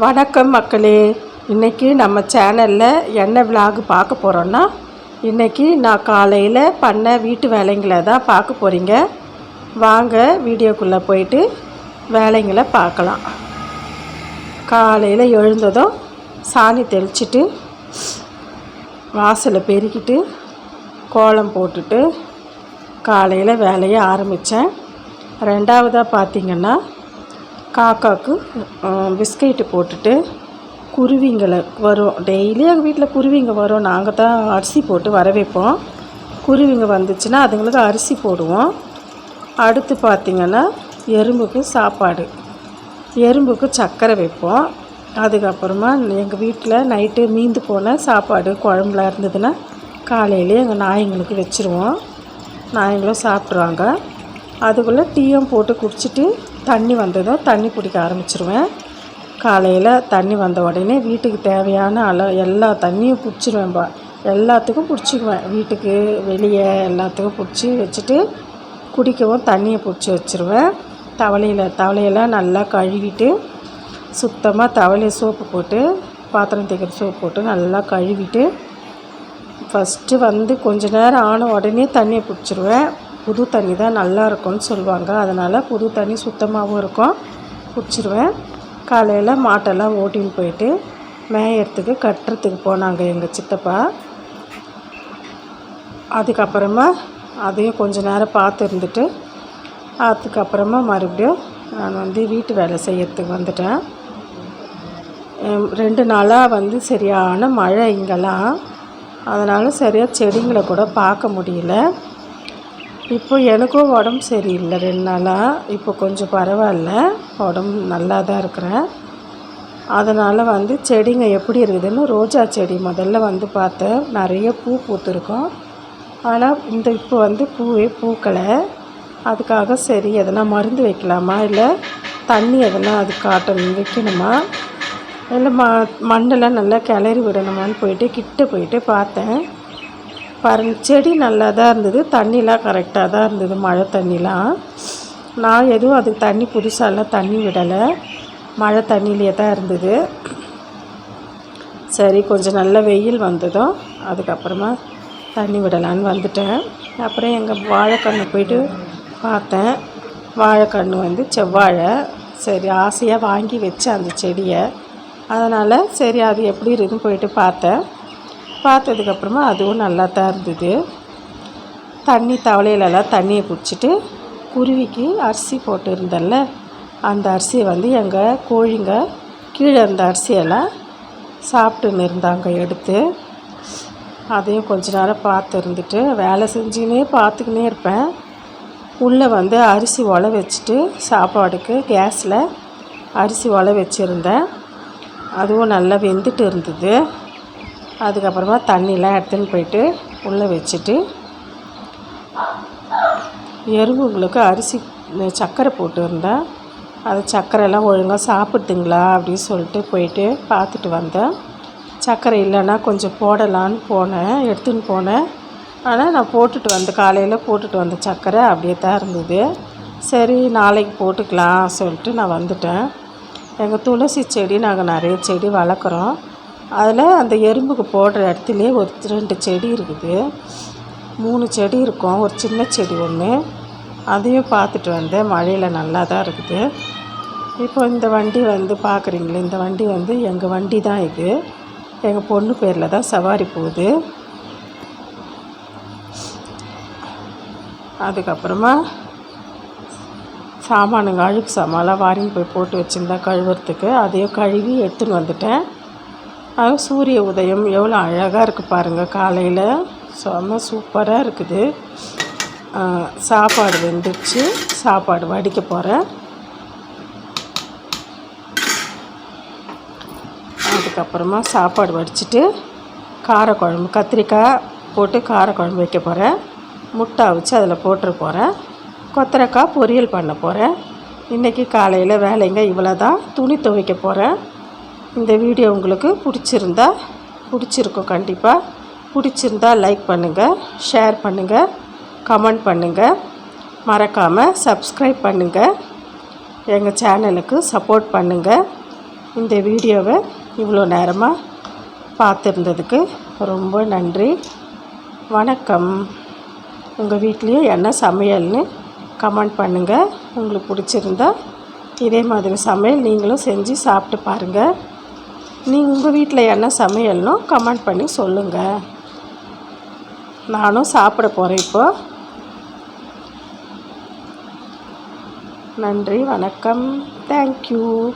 வணக்கம் மக்களே. இன்றைக்கி நம்ம சேனலில் என்ன விலாக் பார்க்க போகிறோன்னா இன்றைக்கி நான் காலையில் பண்ண வீட்டு வேலைங்களை தான் பார்க்க போகிறீங்க வாங்க வீடியோக்குள்ளே போயிட்டு வேலைங்களை பார்க்கலாம். காலையில் எழுந்ததும் சாணி தெளிச்சிட்டு வாசலை பெருக்கிட்டு கோலம் போட்டுட்டு காலையில் வேலையை ஆரம்பித்தேன் ரெண்டாவதாக பார்த்திங்கன்னா காக்காவுக்கு பிஸ்கெட்டு போட்டுட்டு குருவிங்களை வரும். டெய்லி எங்கள் வீட்டில் குருவிங்க வரும். நாங்கள் தான் அரிசி போட்டு வர வைப்போம். குருவிங்க வந்துச்சுன்னா அதுங்களுக்கு அரிசி போடுவோம். அடுத்து பார்த்திங்கன்னா எறும்புக்கு சாப்பாடு. எறும்புக்கு சர்க்கரை வைப்போம். அதுக்கப்புறமா எங்கள் வீட்டில் நைட்டு மீந்து போன சாப்பாடு குழம்புலாம் இருந்ததுன்னா காலையிலே எங்கள் நாய்ங்களுக்கு வச்சுருவோம். நாய்ங்களும் சாப்பிட்ருவாங்க அதுக்குள்ளே டீயும் போட்டு குடிச்சிட்டு தண்ணி வந்ததும் தண்ணி பிடிக்க ஆரம்பிச்சிருவேன். காலையில் தண்ணி வந்த உடனே வீட்டுக்கு தேவையான அள எல்லா தண்ணியும் பிடிச்சிருவேன்பா எல்லாத்துக்கும் பிடிச்சிக்குவேன். வீட்டுக்கு வெளியே எல்லாத்துக்கும் பிடிச்சி வச்சுட்டு குடிக்கவும் தண்ணியை பிடிச்சி வச்சுருவேன். தவளையில் தவளையெல்லாம் நல்லா கழுவிட்டு சுத்தமாக தவளையை சோப்பு போட்டு பாத்திரம் தேய்க்கிற சோப்பு போட்டு நல்லா கழுவிட்டு ஃபஸ்ட்டு வந்து கொஞ்ச நேரம் ஆன உடனே தண்ணியை பிடிச்சிருவேன். புது தண்ணி தான் நல்லா இருக்கும்னு சொல்லுவாங்க. அதனால் புது தண்ணி சுத்தமாகவும் இருக்கும். பிடிச்சிருவேன் காலையில் மாட்டெல்லாம் ஓட்டின்னு போயிட்டு மேயறதுக்கு கட்டுறதுக்கு போனாங்க எங்கள் சித்தப்பா. அதுக்கப்புறமா அதையும் கொஞ்ச நேரம் பார்த்து இருந்துட்டு அதுக்கப்புறமா மறுபடியும் நான் வந்து வீட்டு வேலை செய்யறதுக்கு வந்துட்டேன். ரெண்டு நாளாக வந்து சரியான மழை இங்கெல்லாம். அதனால் சரியாக செடிங்களை கூட பார்க்க முடியல. இப்போ எனக்கும் உடம்பு சரியில்லை ரெண்டு நாளாக இப்போ கொஞ்சம் பரவாயில்ல. உடம்பு நல்லா தான் இருக்கிறேன். அதனால் வந்து செடிங்க எப்படி இருக்குதுன்னு ரோஜா செடி முதல்ல வந்து பார்த்தேன். நிறைய பூ பூத்துருக்கோம். ஆனால் இந்த இப்போ வந்து பூவே பூக்கலை. அதுக்காக சரி எதனா மருந்து வைக்கலாமா? இல்லை தண்ணி எதனா அது காட்டணும் வைக்கணுமா? இல்லை ம மண்ணெல்லாம் நல்லா கிளறி விடணுமான்னு போயிட்டு கிட்ட போயிட்டு பார்த்தேன். பாருங்க செடி நல்லா தான் இருந்தது. தண்ணிலாம் கரெக்டாக தான் இருந்தது மழை தண்ணிலாம். நான் எதுவும் அதுக்கு தண்ணி புதுசாலாம் தண்ணி விடலை. மழை தண்ணியிலே தான் இருந்தது. சரி கொஞ்சம் நல்ல வெயில் வந்ததும் அதுக்கப்புறமா தண்ணி விடலான்னு வந்துட்டேன். அப்புறம் எங்கள் வாழைக்கன்று போயிட்டு பார்த்தேன். வாழைக்கன்று வந்து செவ்வாழை. சரி ஆசையாக வாங்கி வச்சேன் அந்த செடியை. அதனால் சரி அது எப்படி இருக்குதுன்னு போயிட்டு பார்த்தேன். பார்த்ததுக்கப்புறமா அதுவும் நல்லா தான் இருந்தது. தண்ணி தவளையிலலாம் தண்ணியை பிடிச்சிட்டு குருவிக்கு அரிசி போட்டுருந்தேன்ல அந்த அரிசியை வந்து எங்கள் கோழிங்க கீழே இருந்த அரிசியெல்லாம் சாப்பிட்டுன்னு இருந்தாங்க எடுத்து. அதையும் கொஞ்ச நேரம் பார்த்து இருந்துட்டு வேலை செஞ்சுக்கினே பார்த்துக்கினே இருப்பேன். உள்ளே வந்து அரிசி ஒலை வச்சுட்டு சாப்பாடுக்கு கேஸில் அரிசி ஒலை வச்சுருந்தேன். அதுவும் நல்லா வெந்துட்டு இருந்தது. அதுக்கப்புறமா தண்ணிலாம் எடுத்துன்னு போயிட்டு உள்ளே வச்சுட்டு எறும்புங்களுக்கு அரிசி சர்க்கரை போட்டுருந்தேன். அது சர்க்கரைலாம் ஒழுங்காக சாப்பிட்டுங்களா அப்படின்னு சொல்லிட்டு போயிட்டு பார்த்துட்டு வந்தேன். சர்க்கரை இல்லைன்னா கொஞ்சம் போடலான்னு போனேன் எடுத்துன்னு போனேன். ஆனால் நான் போட்டுட்டு வந்தேன் காலையில் போட்டுட்டு வந்த சர்க்கரை அப்படியே தான் இருந்தது. சரி நாளைக்கு போட்டுக்கலாம் சொல்லிட்டு நான் வந்துட்டேன். எங்கள் துளசி செடி நாங்கள் நிறைய செடி வளர்க்குறோம். அதில் அந்த எறும்புக்கு போடுற இடத்துலையே ஒரு ரெண்டு செடி இருக்குது. மூணு செடி இருக்கும். ஒரு சின்ன செடி ஒன்று அதையும் பார்த்துட்டு வந்தேன் மழையில் நல்லா தான் இருக்குது. இப்போ இந்த வண்டி வந்து பார்க்குறீங்களே இந்த வண்டி வந்து எங்கள் வண்டி தான் இது. எங்கள் பொண்ணு பேரில் தான் சவாரி போகுது. அதுக்கப்புறமா சாமானுங்க அழுக்கு சாமான்லாம் வாரின்னு போய் போட்டு வச்சுருந்தா கழுவுறதுக்கு. அதையும் கழுவி எடுத்துன்னு வந்துட்டேன். சூரிய உதயம் எவ்வளோ அழகாக இருக்குது பாருங்கள் காலையில் செம்ம சூப்பராக இருக்குது. சாப்பாடு வெந்துடுச்சு சாப்பாடு வடிக்க போகிறேன் அதுக்கப்புறமா சாப்பாடு வடிச்சிட்டு காரக்குழம்பு கத்திரிக்காய் போட்டு காரக்குழம்பு வைக்க போகிறேன் முட்டை அவிச்சு அதில் போட்டுற போகிறேன் கொத்தரக்காய் பொரியல் பண்ண போகிறேன் இன்றைக்கி காலையில் வேலைங்க இவ்வளோ தான் துணி துவைக்க போகிறேன் இந்த வீடியோ உங்களுக்கு பிடிச்சிருந்தா பிடிச்சிருக்கும் கண்டிப்பாக பிடிச்சிருந்தா லைக் பண்ணுங்கள் ஷேர் பண்ணுங்கள் கமெண்ட் பண்ணுங்கள் மறக்காமல் சப்ஸ்கிரைப் பண்ணுங்கள் எங்கள் சேனலுக்கு சப்போர்ட் பண்ணுங்கள் இந்த வீடியோவை இவ்வளோ நேரமாக பார்த்துருந்ததுக்கு ரொம்ப நன்றி. வணக்கம். உங்கள் வீட்லேயும் என்ன சமையல்னு கமெண்ட் பண்ணுங்கள் உங்களுக்கு பிடிச்சிருந்தா இதே மாதிரி சமையல் நீங்களும் செஞ்சு சாப்பிட்டு பாருங்கள் நீங்கள் உங்கள் வீட்டில் என்ன சமையல்னோ கமெண்ட் பண்ணி சொல்லுங்கள் நானும் சாப்பிட போகிறேன் இப்போ. நன்றி வணக்கம். தேங்க்யூ